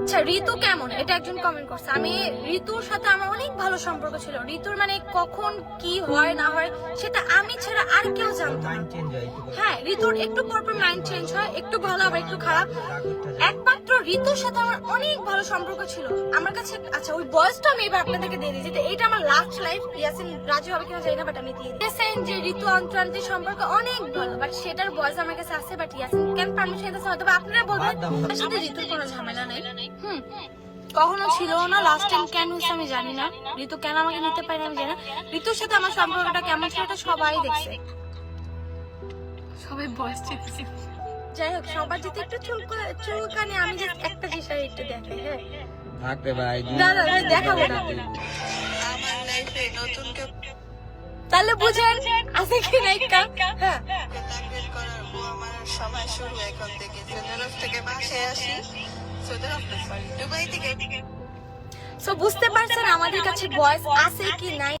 আচ্ছা ঋতু কেমন? এটা একজন কমেন্ট করছে। আমি ঋতুর সাথে আমার অনেক ভালো সম্পর্ক ছিল। ঋতুর মানে কখন কি হয়, না হয়, সেটা আমি ছাড়া আর কেউ জানতো না। হয়, ঋতুর একটু পরপর মাইন্ড চেঞ্জ হয়, একটু ভালো আবার একটু খারাপ। একমাত্র ঋতুর সাথে আমার অনেক ভালো সম্পর্ক ছিল। আমার কাছে আচ্ছা ওই বয়সটা আমি এবার আপনাদেরকে দিয়ে দিই যে এটা আমার লাস্ট লাইফ ইয়াসিন রাজু হবে কিনা জানি না বাট আমি দিয়ে দিই। ইয়াসিন যে ঋতু অন্তরান্তির সম্পর্ক অনেক ভালো বাট সেটার বয়স আমার কাছে আছে বাট ইয়াসিন কেন পারমিশন দিতেছে? হয়তো বা আপনারা বলবেন তার সাথে ঋতুর কোনো ঝামেলা নেই। হুম। কখনো ছিল না লাস্ট টাইম কেন হয়েছে আমি জানি না। ঋতু কেন আমাকে নিতে পারে আমি জানি না। ঋতুর সাথে আমার সম্পর্কটা কেমন ছিল এটা সবাই দেখছে। সবাই বয়স চেয়েছে। যাই হোক সবার যদি একটু চুল চুলকানি আমি জাস্ট একটা জিনিস আর একটু দেখাই হ্যাঁ? থাকতে ভাই না, না, আমি দেখাবো না। আমার লাইফে নতুন কেউ তাহলে বুঝেন আছে কি না একটা হ্যাঁ। করার আমার সময় শুরু এখন থেকে সৌদি থেকে বাসায় আসি সৌদি আরব দুবাই থেকে সো বুঝতে পারছেন আমাদের কাছে বয়স আছে কি নাই?